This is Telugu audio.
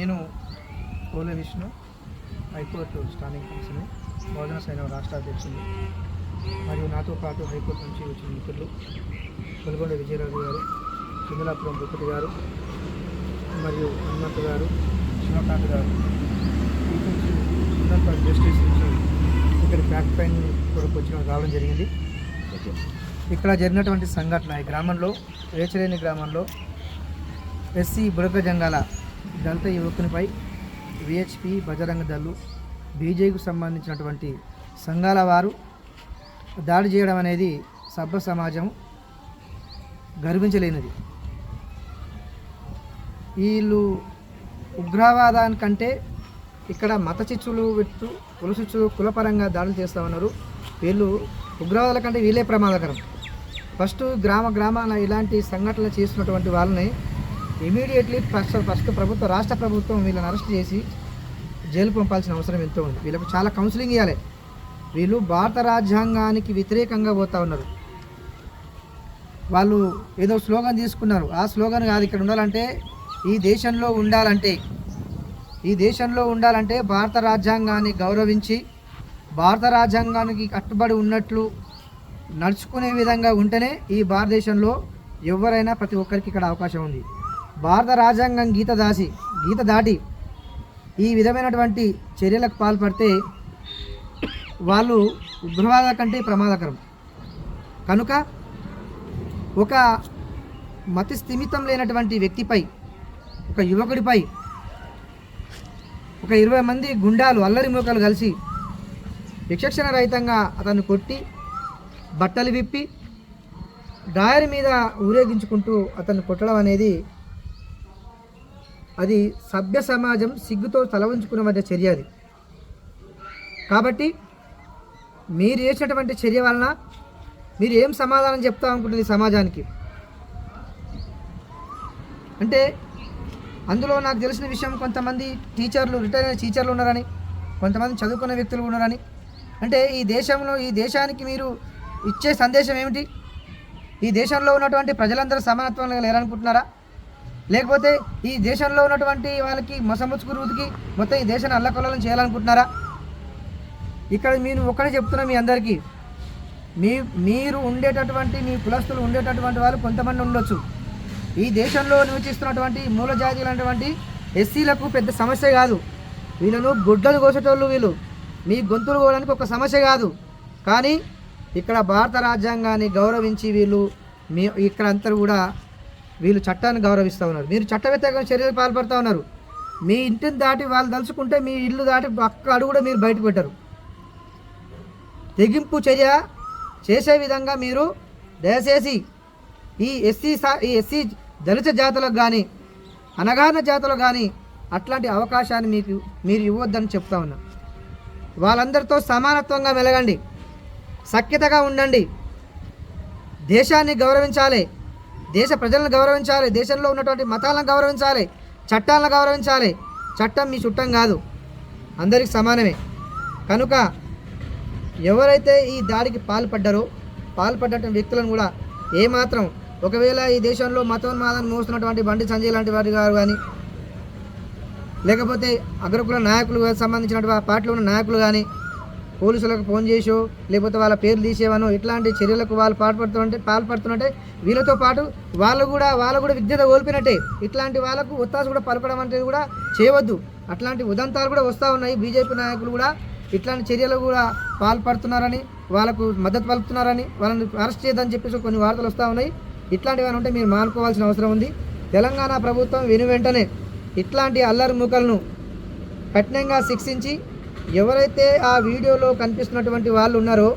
Vishnu high court standing commission Bahujana Sainyam రాష్ట్ర అధ్యక్షుడు మరియు నాతో పాటు హైకోర్టు నుంచి వచ్చిన మిత్రులు కొలగొండ విజయరాజు గారు కిందలాపురం భూపతి గారు మరియు హనుమంత్ గారు శివకాంత్ గారు. పీపుల్స్ జస్టిస్ నుంచి ఇక్కడ బ్యాక్ ఫైన్ కొరకు వచ్చిన రావడం జరిగింది. ఇక్కడ జరిగినటువంటి సంఘటన ఈ గ్రామంలో వేచలేని గ్రామంలో ఎస్సీ బుడక జంగాల దళిత యువకునిపై విహెచ్పి బజరంగ దళ్ళు బీజేపీకి సంబంధించినటువంటి సంఘాల వారు దాడి చేయడం అనేది సభ్య సమాజం గర్వించలేనిది. వీళ్ళు ఉగ్రవాదానికంటే ఇక్కడ మత చిచ్చులు పెట్టు కుల చిచ్చులు కులపరంగా దాడులు చేస్తూ ఉన్నారు వీళ్ళు ఉగ్రవాదుల కంటే వీళ్ళే ప్రమాదకరం. ఫస్ట్ గ్రామ గ్రామాన ఇలాంటి సంఘటనలు చేస్తున్నటువంటి వాళ్ళని ఇమీడియట్లీ ఫస్ట్ ఫస్ట్ ప్రభుత్వం రాష్ట్ర ప్రభుత్వం వీళ్ళని అరెస్ట్ చేసి జైలు పంపాల్సిన అవసరం ఎంతో ఉంది. వీళ్ళకు చాలా కౌన్సిలింగ్ ఇవ్వాలి వీళ్ళు భారత రాజ్యాంగానికి వ్యతిరేకంగా పోతా ఉన్నారు. వాళ్ళు ఏదో స్లోగన్ తీసుకున్నారు. ఆ స్లోగన్ కాదు ఇక్కడ ఉండాలంటే ఈ దేశంలో ఉండాలంటే ఈ దేశంలో ఉండాలంటే భారత రాజ్యాంగాన్ని గౌరవించి భారత రాజ్యాంగానికి కట్టుబడి ఉన్నట్లు నడుచుకునే విధంగా ఉంటేనే ఈ భారతదేశంలో ఎవరైనా ప్రతి ఒక్కరికి ఇక్కడ అవకాశం ఉంది. భారత రాజ్యాంగం గీత దాసి గీత దాటి ఈ విధమైనటువంటి చర్యలకు పాల్పడితే వాళ్ళు ఉగ్రవాద కంటే ప్రమాదకరం. కనుక ఒక మతి స్థిమితం లేనటువంటి వ్యక్తిపై ఒక యువకుడిపై ఒక ఇరవై మంది గుండాలు అల్లరి మూకలు కలిసి విచక్షణ రహితంగా అతన్ని కొట్టి బట్టలు విప్పి డాయర్ మీద ఊరేగించుకుంటూ అతన్ని కొట్టడం అనేది అది సభ్య సమాజం సిగ్గుతో తల ఉంచుకున్న మధ్య చర్య అది. కాబట్టి మీరు చేసినటువంటి చర్య వలన మీరు ఏం సమాధానం చెప్తా అనుకుంటుంది సమాజానికి? అంటే అందులో నాకు తెలిసిన విషయం కొంతమంది టీచర్లు రిటైర్ అయిన టీచర్లు ఉన్నారని కొంతమంది చదువుకున్న వ్యక్తులు ఉన్నారని. అంటే ఈ దేశంలో ఈ దేశానికి మీరు ఇచ్చే సందేశం ఏమిటి? ఈ దేశంలో ఉన్నటువంటి ప్రజలందరూ సమానత్వంగా లేరనుకుంటున్నారా? లేకపోతే ఈ దేశంలో ఉన్నటువంటి వాళ్ళకి మసముచ్చుకు రూతికి మొత్తం ఈ దేశాన్ని అల్లకొల్లం చేయాలనుకుంటున్నారా? ఇక్కడ నేను ఒక్కడే చెప్తున్నా మీ అందరికీ. మీ మీరు ఉండేటటువంటి మీ కులస్తులు ఉండేటటువంటి వాళ్ళు కొంతమంది ఉండొచ్చు. ఈ దేశంలో నివసిస్తున్నటువంటి మూల జాతీయులైనటువంటి ఎస్సీలకు పెద్ద సమస్య కాదు. వీళ్ళను గుడ్డలు కోసేటోళ్ళు వీళ్ళు. మీ గొంతులు కోవడానికి ఒక సమస్య కాదు. కానీ ఇక్కడ భారత రాజ్యాంగాన్ని గౌరవించి వీళ్ళు మీ ఇక్కడ అంతా కూడా వీళ్ళు చట్టాన్ని గౌరవిస్తూ ఉన్నారు. మీరు చట్ట చర్యలు పాల్పడుతూ ఉన్నారు. మీ ఇంటిని దాటి వాళ్ళు తలుచుకుంటే మీ ఇల్లు దాటి పక్క అడుగు కూడా మీరు బయట పెట్టరు. తెగింపు చర్య చేసే విధంగా మీరు దయచేసి ఈ ఎస్సీ ఈ ఎస్సీ దళిత జాతులకు కానీ అనగాహన జాతులకు కానీ అట్లాంటి అవకాశాన్ని మీకు మీరు ఇవ్వద్దని చెప్తా ఉన్నా. వాళ్ళందరితో సమానత్వంగా మెలగండి. సఖ్యతగా ఉండండి. దేశాన్ని గౌరవించాలి. దేశ ప్రజలను గౌరవించాలి దేశంలో ఉన్నటువంటి మతాలను గౌరవించాలి చట్టాలను గౌరవించాలి. చట్టం మీ చుట్టం కాదు అందరికి సమానమే. కనుక ఎవరైతే ఈ దాడికి పాల్పడ్డారో పాల్పడ్డ వ్యక్తులను కూడా ఏమాత్రం ఒకవేళ ఈ దేశంలో మతోన్మాదాన్ని మోస్తున్నటువంటి బండి సంజయ్ లాంటి వారి గారు కానీ లేకపోతే అగ్రకుల నాయకులు సంబంధించినటువంటి పార్టీలో ఉన్న నాయకులు కానీ పోలీసులకు ఫోన్ చేసో లేకపోతే వాళ్ళ పేర్లు తీసేవానో ఇట్లాంటి చర్యలకు వాళ్ళు పాల్పడుతుంటే పాల్పడుతున్నట్టే వీళ్ళతో పాటు వాళ్ళు కూడా వాళ్ళు కూడా విద్యత కోల్పోయినట్టే. ఇట్లాంటి వాళ్ళకు ఉత్తాసు కూడా పలపడం అనేది కూడా చేయవద్దు. అట్లాంటి ఉదంతాలు కూడా వస్తూ ఉన్నాయి. బీజేపీ నాయకులు కూడా ఇట్లాంటి చర్యలు కూడా పాల్పడుతున్నారని వాళ్ళకు మద్దతు పలుపుతున్నారని వాళ్ళని అరెస్ట్ చేయదని చెప్పేసి కొన్ని వార్తలు వస్తూ ఉన్నాయి. ఇట్లాంటివన్నీ ఉంటే మీరు మానుకోవాల్సిన అవసరం ఉంది. తెలంగాణ ప్రభుత్వం వెను వెంటనే ఇట్లాంటి అల్లరి మూకలను కఠినంగా శిక్షించి ఎవరైతే ఆ వీడియోలో కనిపిస్తున్నటువంటి వాళ్ళు ఉన్నారో